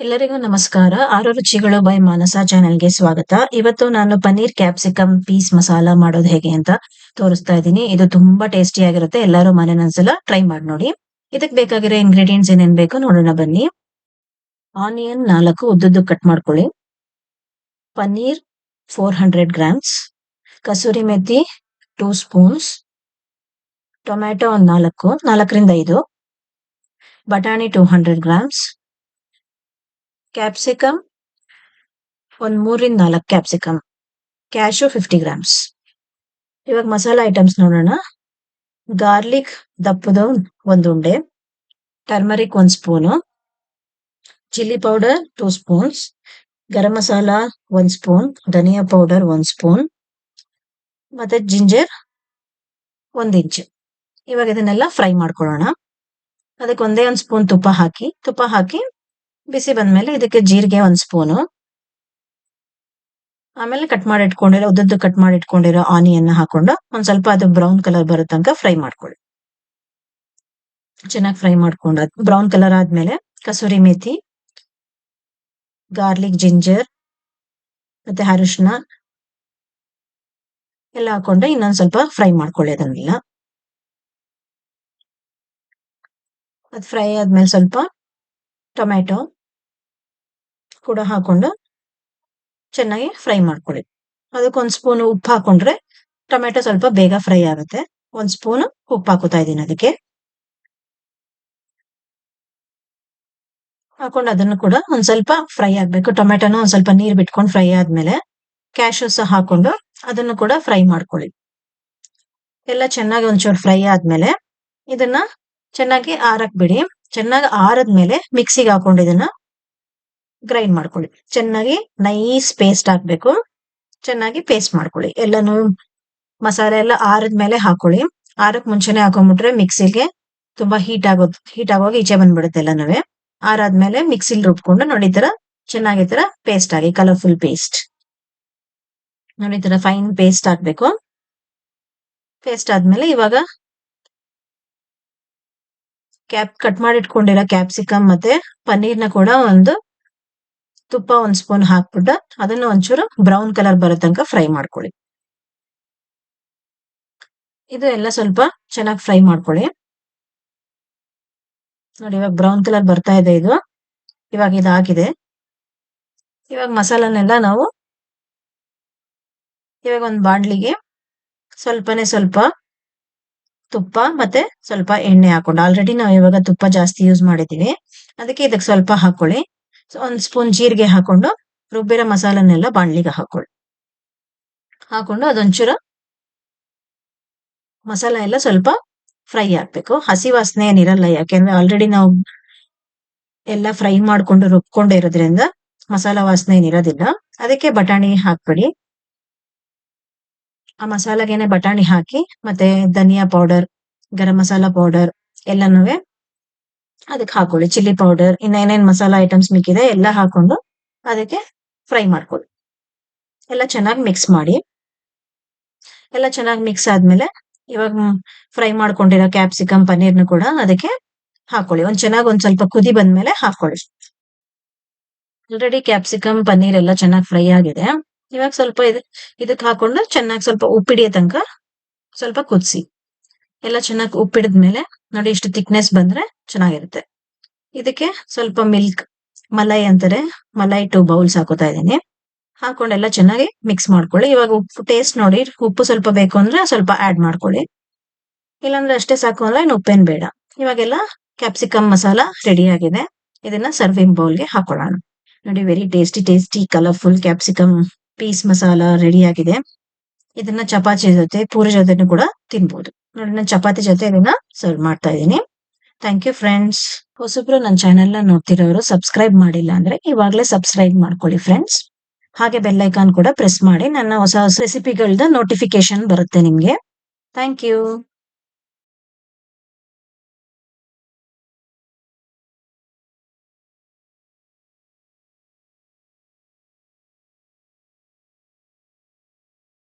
ಎಲ್ಲರಿಗೂ ನಮಸ್ಕಾರ. ಆರು ರುಚಿಗಳು ಬೈ ಮಾನಸ ಚಾನೆಲ್ಗೆ ಸ್ವಾಗತ. ಇವತ್ತು ನಾನು ಪನ್ನೀರ್ ಕ್ಯಾಪ್ಸಿಕಮ್ ಪೀಸ್ ಮಸಾಲ ಮಾಡೋದು ಹೇಗೆ ಅಂತ ತೋರಿಸ್ತಾ ಇದ್ದೀನಿ. ಇದು ತುಂಬಾ ಟೇಸ್ಟಿ ಆಗಿರುತ್ತೆ. ಎಲ್ಲರೂ ಮನೆಯೊಂದ್ಸಲ ಟ್ರೈ ಮಾಡಿ ನೋಡಿ. ಇದಕ್ಕೆ ಬೇಕಾಗಿರೋ ಇಂಗ್ರೀಡಿಯೆಂಟ್ಸ್ ಏನೇನ್ ಬೇಕು ನೋಡೋಣ ಬನ್ನಿ. ಆನಿಯನ್ ನಾಲ್ಕು ಉದ್ದುದ್ದು ಕಟ್ ಮಾಡ್ಕೊಳ್ಳಿ. Paneer four hundred grams. Kasuri methi two spoons. Tomato ಒಂದು ನಾಲ್ಕು, ನಾಲ್ಕರಿಂದ ಐದು. ಬಟಾಣಿ ಟೂ ಹಂಡ್ರೆಡ್ ಗ್ರಾಮ್ಸ್. ಕ್ಯಾಪ್ಸಿಕಮ್ ಒಂದ್ ಮೂರಿಂದ ನಾಲ್ಕು ಕ್ಯಾಪ್ಸಿಕಮ್ ಕ್ಯಾಶು ಫಿಫ್ಟಿ ಗ್ರಾಮ್ಸ್ ಇವಾಗ ಮಸಾಲ ಐಟಮ್ಸ್ ನೋಡೋಣ. ಗಾರ್ಲಿಕ್ ದಪ್ಪದ ಒಂದು ಉಂಡೆ. ಟರ್ಮರಿಕ್ ಒಂದು spoon chilli powder two spoons garam masala ಒಂದ್ ಸ್ಪೂನ್ ಧನಿಯಾ ಪೌಡರ್ ಒಂದು ಸ್ಪೂನ್ ಮತ್ತೆ ಜಿಂಜರ್ ಒಂದು ಇಂಚ್ ಇವಾಗ ಇದನ್ನೆಲ್ಲ ಫ್ರೈ ಮಾಡ್ಕೊಳ್ಳೋಣ. ಅದಕ್ಕೆ ಒಂದೇ ಒಂದು ಸ್ಪೂನ್ ತುಪ್ಪ ಹಾಕಿ. ತುಪ್ಪ ಹಾಕಿ ಬಿಸಿ ಬಂದ್ಮೇಲೆ ಇದಕ್ಕೆ ಜೀರಿಗೆ ಒಂದ್ ಸ್ಪೂನು. ಆಮೇಲೆ ಕಟ್ ಮಾಡಿ ಇಟ್ಕೊಂಡಿರೋ ಉದ್ದದ್ದು ಕಟ್ ಮಾಡಿ ಇಟ್ಕೊಂಡಿರೋ ಆನಿಯನ್ ಹಾಕೊಂಡು ಒಂದ್ ಸ್ವಲ್ಪ ಅದು ಬ್ರೌನ್ ಕಲರ್ ಬರೋ ತನಕ ಫ್ರೈ ಮಾಡ್ಕೊಳ್ಳಿ. ಚೆನ್ನಾಗಿ ಫ್ರೈ ಮಾಡ್ಕೊಂಡ ಬ್ರೌನ್ ಕಲರ್ ಆದ್ಮೇಲೆ ಕಸೂರಿ ಮೇಥಿ, ಗಾರ್ಲಿಕ್ ಜಿಂಜರ್, ಮತ್ತೆ ಅರಿಶಿನ ಎಲ್ಲ ಹಾಕೊಂಡು ಇನ್ನೊಂದ್ ಸ್ವಲ್ಪ ಫ್ರೈ ಮಾಡ್ಕೊಳ್ಳಿ ಅದನ್ನೆಲ್ಲ. ಅದು ಫ್ರೈ ಆದ್ಮೇಲೆ ಸ್ವಲ್ಪ ಟೊಮ್ಯಾಟೊ ಕೂಡ ಹಾಕೊಂಡು ಚೆನ್ನಾಗಿ ಫ್ರೈ ಮಾಡ್ಕೊಳ್ಳಿ. ಅದಕ್ಕೊಂದು ಸ್ಪೂನ್ ಉಪ್ಪು ಹಾಕೊಂಡ್ರೆ ಟೊಮೆಟೊ ಸ್ವಲ್ಪ ಬೇಗ ಫ್ರೈ ಆಗುತ್ತೆ. ಒಂದ್ ಸ್ಪೂನ್ ಉಪ್ಪು ಹಾಕೋತಾ ಇದ್ದೀನಿ ಅದಕ್ಕೆ. ಹಾಕೊಂಡು ಅದನ್ನು ಕೂಡ ಒಂದ್ ಸ್ವಲ್ಪ ಫ್ರೈ ಆಗ್ಬೇಕು. ಟೊಮೆಟೊನ ಒಂದ್ ಸ್ವಲ್ಪ ನೀರ್ ಬಿಟ್ಕೊಂಡು ಫ್ರೈ ಆದ್ಮೇಲೆ ಕ್ಯಾಶಸ್ ಹಾಕೊಂಡು ಅದನ್ನು ಕೂಡ ಫ್ರೈ ಮಾಡ್ಕೊಳ್ಳಿ. ಎಲ್ಲ ಚೆನ್ನಾಗಿ ಒಂಚೂರು ಫ್ರೈ ಆದ್ಮೇಲೆ ಇದನ್ನ ಚೆನ್ನಾಗಿ ಆರಕ್ ಬಿಡಿ. ಚೆನ್ನಾಗಿ ಆರದ್ಮೇಲೆ ಮಿಕ್ಸಿಗೆ ಹಾಕೊಂಡು ಇದನ್ನ ಗ್ರೈಂಡ್ ಮಾಡ್ಕೊಳ್ಳಿ. ಚೆನ್ನಾಗಿ ನೈಸ್ ಪೇಸ್ಟ್ ಹಾಕ್ಬೇಕು. ಚೆನ್ನಾಗಿ ಪೇಸ್ಟ್ ಮಾಡ್ಕೊಳ್ಳಿ. ಎಲ್ಲಾನು ಮಸಾಲೆ ಎಲ್ಲ ಆರದ್ಮೇಲೆ ಹಾಕೊಳ್ಳಿ. ಆರಕ್ ಮುಂಚೆನೆ ಹಾಕೊಂಡ್ಬಿಟ್ರೆ ಮಿಕ್ಸಿಗೆ ತುಂಬಾ ಹೀಟ್ ಆಗೋದು ಹೀಟ್ ಆಗೋಗಿ ಈಚೆ ಬಂದ್ಬಿಡುತ್ತೆ ಎಲ್ಲನೂ. ಆರಾದ್ಮೇಲೆ ಮಿಕ್ಸಿಲ್ ರುಬ್ಕೊಂಡು ನೋಡಿ ತರ ಚೆನ್ನಾಗಿ ತರ ಪೇಸ್ಟ್ ಆಗಿ ಕಲರ್ಫುಲ್ ಪೇಸ್ಟ್ ನೋಡಿ ತರ ಫೈನ್ ಪೇಸ್ಟ್ ಹಾಕ್ಬೇಕು. ಪೇಸ್ಟ್ ಆದ್ಮೇಲೆ ಇವಾಗ ಕ್ಯಾಪ್ ಕಟ್ ಮಾಡಿ ಇಟ್ಕೊಂಡಿರೋ ಕ್ಯಾಪ್ಸಿಕಮ್ ಮತ್ತೆ ಪನ್ನೀರ್ನ ಕೂಡ ಒಂದು ತುಪ್ಪ ಒಂದ್ ಸ್ಪೂನ್ ಹಾಕ್ಬಿಟ್ಟು ಅದನ್ನ ಒಂಚೂರು ಬ್ರೌನ್ ಕಲರ್ ಬರೋ ತನಕ ಫ್ರೈ ಮಾಡ್ಕೊಳ್ಳಿ. ಇದು ಎಲ್ಲ ಸ್ವಲ್ಪ ಚೆನ್ನಾಗಿ ಫ್ರೈ ಮಾಡ್ಕೊಳ್ಳಿ. ನೋಡಿ, ಇವಾಗ ಬ್ರೌನ್ ಕಲರ್ ಬರ್ತಾ ಇದೆ ಇದು. ಇವಾಗ ಇದು ಹಾಕಿದೆ ಇವಾಗ ಮಸಾಲನೆಲ್ಲ ನಾವು ಇವಾಗ ಒಂದು ಬಾಂಡ್ಲಿಗೆ ಸ್ವಲ್ಪನೇ ಸ್ವಲ್ಪ ತುಪ್ಪ ಮತ್ತೆ ಸ್ವಲ್ಪ ಎಣ್ಣೆ ಹಾಕೊಂಡು ಆಲ್ರೆಡಿ ನಾವು ಇವಾಗ ತುಪ್ಪ ಜಾಸ್ತಿ ಯೂಸ್ ಮಾಡಿದೀವಿ ಅದಕ್ಕೆ ಇದಕ್ಕೆ ಸ್ವಲ್ಪ ಹಾಕೊಳ್ಳಿ. ಒಂದ್ ಸ್ಪೂನ್ ಜೀರಿಗೆ ಹಾಕೊಂಡು, ರುಬ್ಬಿರೋ ಮಸಾಲನ್ನೆಲ್ಲ ಬಾಣ್ಲಿಗೆ ಹಾಕೊಳ್ಳಿ. ಹಾಕೊಂಡು ಅದೊಂಚೂರು ಮಸಾಲ ಎಲ್ಲ ಸ್ವಲ್ಪ ಫ್ರೈ ಹಾಕ್ಬೇಕು ಹಸಿ ವಾಸನೆ ಏನಿರಲ್ಲ ಯಾಕೆಂದ್ರೆ ಆಲ್ರೆಡಿ ನಾವು ಎಲ್ಲ ಫ್ರೈ ಮಾಡ್ಕೊಂಡು ರುಬ್ಕೊಂಡು ಇರೋದ್ರಿಂದ ಮಸಾಲ ವಾಸನೆ ಏನಿರೋದಿಲ್ಲ ಅದಕ್ಕೆ ಬಟಾಣಿ ಹಾಕ್ಬಿಡಿ. ಆ ಮಸಾಲಾಗೇನೆ ಬಟಾಣಿ ಹಾಕಿ ಮತ್ತೆ ಧನಿಯಾ ಪೌಡರ್ ಗರಂ ಮಸಾಲಾ ಪೌಡರ್ ಎಲ್ಲನೂ ಅದಕ್ಕೆ ಹಾಕೊಳ್ಳಿ. ಚಿಲ್ಲಿ ಪೌಡರ್ ಇನ್ನ ಏನೇನ್ ಮಸಾಲಾ ಐಟಮ್ಸ್ ಮಿಕ್ಕಿದೆ ಎಲ್ಲ ಹಾಕೊಂಡು ಅದಕ್ಕೆ ಫ್ರೈ ಮಾಡ್ಕೊಳ್ಳಿ. ಎಲ್ಲ ಚೆನ್ನಾಗಿ ಮಿಕ್ಸ್ ಮಾಡಿ. ಎಲ್ಲ ಚೆನ್ನಾಗಿ ಮಿಕ್ಸ್ ಆದ್ಮೇಲೆ ಇವಾಗ ಫ್ರೈ ಮಾಡ್ಕೊಂಡಿರೋ ಕ್ಯಾಪ್ಸಿಕಮ್ ಪನ್ನೀರ್ನು ಕೂಡ ಅದಕ್ಕೆ ಹಾಕೊಳ್ಳಿ. ಒಂದ್ ಚೆನ್ನಾಗಿ ಒಂದ್ ಸ್ವಲ್ಪ ಕುದಿ ಬಂದ್ಮೇಲೆ ಹಾಕೊಳ್ಳಿ. ಆಲ್ರೆಡಿ ಕ್ಯಾಪ್ಸಿಕಮ್ ಪನ್ನೀರ್ ಎಲ್ಲ ಚೆನ್ನಾಗಿ ಫ್ರೈ ಆಗಿದೆ. ಇವಾಗ ಸ್ವಲ್ಪ ಇದು ಇದಕ್ಕೆ ಹಾಕೊಂಡು ಚೆನ್ನಾಗಿ ಸ್ವಲ್ಪ ಉಪ್ಪಿಡಿಯೋ ತನಕ ಸ್ವಲ್ಪ ಕುದಿಸಿ. ಎಲ್ಲ ಚೆನ್ನಾಗಿ ಉಪ್ಪಿಡಿದ್ಮೇಲೆ ನೋಡಿ ಇಷ್ಟು ಥಿಕ್ನೆಸ್ ಬಂದ್ರೆ ಚೆನ್ನಾಗಿರುತ್ತೆ. ಇದಕ್ಕೆ ಸ್ವಲ್ಪ ಮಿಲ್ಕ್ ಮಲೈ ಅಂತಾರೆ, ಮಲೈ ಟು ಬೌಲ್ಸ್ ಹಾಕೋತಾ ಇದ್ದೀನಿ. ಹಾಕೊಂಡೆಲ್ಲ ಚೆನ್ನಾಗಿ ಮಿಕ್ಸ್ ಮಾಡ್ಕೊಳ್ಳಿ. ಇವಾಗ ಉಪ್ಪು ಟೇಸ್ಟ್ ನೋಡಿ, ಉಪ್ಪು ಸ್ವಲ್ಪ ಬೇಕು ಅಂದ್ರೆ ಸ್ವಲ್ಪ ಆಡ್ ಮಾಡ್ಕೊಳ್ಳಿ. ಇಲ್ಲಾಂದ್ರೆ ಅಷ್ಟೇ ಸಾಕು ಅಂದ್ರೆ ಇನ್ನು ಉಪ್ಪೇನ್ ಬೇಡ. ಇವಾಗೆಲ್ಲ ಕ್ಯಾಪ್ಸಿಕಮ್ ಮಸಾಲ ರೆಡಿ ಆಗಿದೆ. ಇದನ್ನ ಸರ್ವಿಂಗ್ ಬೌಲ್ಗೆ ಹಾಕೊಳ್ಳೋಣ. ನೋಡಿ very tasty tasty colourful capsicum piece masala ready ಆಗಿದೆ. ಇದನ್ನ ಚಪಾತಿ ಜೊತೆ, ಪೂರಿ ಜೊತೆನೂ ಕೂಡ ತಿನ್ಬಹುದು ನೋಡಿ, ನಾನು ಚಪಾತಿ ಜೊತೆ ಇದನ್ನ ಸರ್ವ್ ಮಾಡ್ತಾ ಇದ್ದೀನಿ. ಥ್ಯಾಂಕ್ ಯು ಫ್ರೆಂಡ್ಸ್ ಹೊಸಬ್ರು ನನ್ನ ಚಾನೆಲ್ನ ನೋಡ್ತಿರೋರು ಸಬ್ಸ್ಕ್ರೈಬ್ ಮಾಡಿಲ್ಲ ಅಂದ್ರೆ ಇವಾಗಲೇ ಸಬ್ಸ್ಕ್ರೈಬ್ ಮಾಡ್ಕೊಳ್ಳಿ ಫ್ರೆಂಡ್ಸ್ ಹಾಗೆ ಬೆಲ್ ಐಕಾನ್ ಕೂಡ ಪ್ರೆಸ್ ಮಾಡಿ ನನ್ನ ಹೊಸ ಹೊಸ ರೆಸಿಪಿಗಳದ ನೋಟಿಫಿಕೇಶನ್ ಬರುತ್ತೆ ನಿಮ್ಗೆ. Thank you